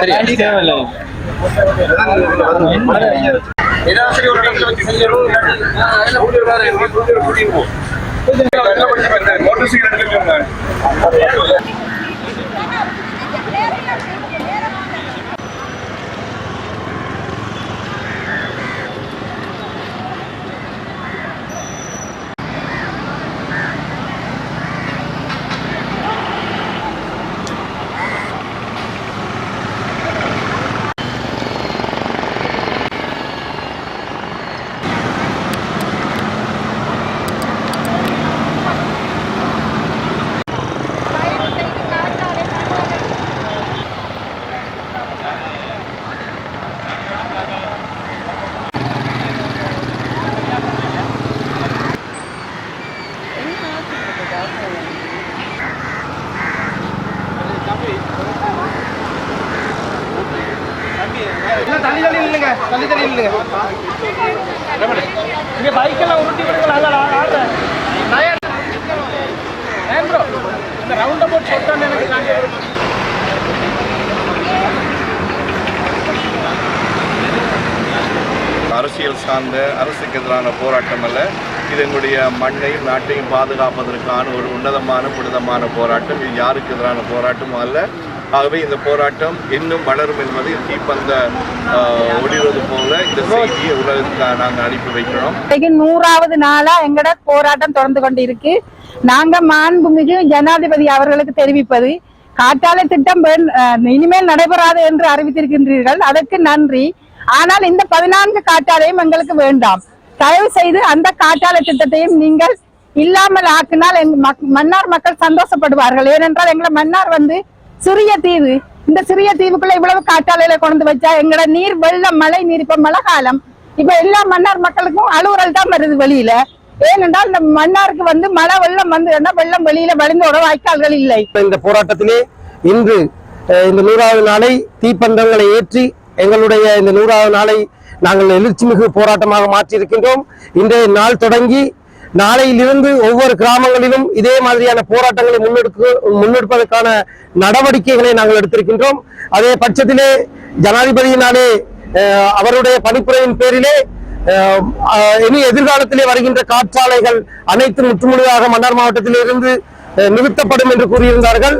சரி தேவையில்லை ஏதாச்சும் ஒரு இடத்துல வச்சு செஞ்சிடும் கூட்டிட்டு கூட்டிட்டு போகும் தள்ளி தள்ளி நில்லுங்க. தள்ளி தள்ளி நில்லுங்க. இங்க பைக் எல்லாம் உருட்டி விடுங்க நல்லா ஆடுறேன் ஏன் ப்ரோ இந்த ரவுண்ட் அபவுட் சொல்லிட்டு எனக்கு காண்டி. அரசியல் சார்ந்த அரசுக்கு எதிரான போராட்டம் அல்ல. இது எங்களுடைய மண்ணையும் நாட்டையும் பாதுகாப்பதற்கான ஒரு உன்னதமான புனிதமான போராட்டம். இது யாருக்கு எதிரான போராட்டமும் அல்ல. ஆகவே இந்த போராட்டம் இன்னும் வளரும் என்பதை தீப்பந்த ஒளிவது போல இந்த செய்தியை உலகத்துக்கு நாங்கள் அனுப்பி வைக்கிறோம். நூறாவது நாளா எங்கட போராட்டம் தொடர்ந்து கொண்டு இருக்கு நாங்க மாண்புமிகு ஜனாதிபதி அவர்களுக்கு தெரிவிப்பது காற்றாலை திட்டம் இனிமேல் நடைபெறாது என்று அறிவித்திருக்கின்றீர்கள். அதற்கு நன்றி. ஆனால் இந்த பதினான்கு காற்றாலையும் எங்களுக்கு வேண்டாம். தயவு செய்து அந்த காற்றாலை திட்டத்தையும் நீங்கள் இல்லாமல் ஆக்கினால் மன்னார் மக்கள் சந்தோஷப்படுவார்கள். ஏனென்றால் எங்களை மன்னார் வந்து சிறிய தீவு. இந்த சிறிய தீவுக்குள்ள இவ்வளவு காற்றாலையில கொண்டு வச்சா எங்கட நீர் வெள்ளம் மழை நீர் இப்ப மழை காலம். இப்ப எல்லா மன்னார் மக்களுக்கும் அலுவலல் தான் வருது வெளியில. ஏனென்றால் இந்த மன்னாருக்கு வந்து மழை வெள்ளம் வந்து வெள்ளம் வெளியில வழிந்தோட வாய்க்கால்கள் இல்லை. இந்த போராட்டத்திலே இன்று இந்த நூறாவது நாளை தீப்பந்தங்களை ஏற்றி எங்களுடைய இந்த நூறாவது நாளை நாங்கள் எழுச்சி மிகு போராட்டமாக மாற்றியிருக்கின்றோம். இன்றைய நாள் தொடங்கி நாளையிலிருந்து ஒவ்வொரு கிராமங்களிலும் இதே மாதிரியான போராட்டங்களை முன்னெடுக்க முன்னெடுப்பதற்கான நடவடிக்கைகளை நாங்கள் எடுத்திருக்கின்றோம். அதே பட்சத்திலே ஜனாதிபதியினாலே அவருடைய பணிப்புரையின் பேரிலே இனி எதிர்காலத்திலே வருகின்ற காற்றாலைகள் அனைத்து முற்றுமுழுதாக மன்னார் மாவட்டத்திலிருந்து நிறுத்தப்படும் என்று கூறியிருந்தார்கள்.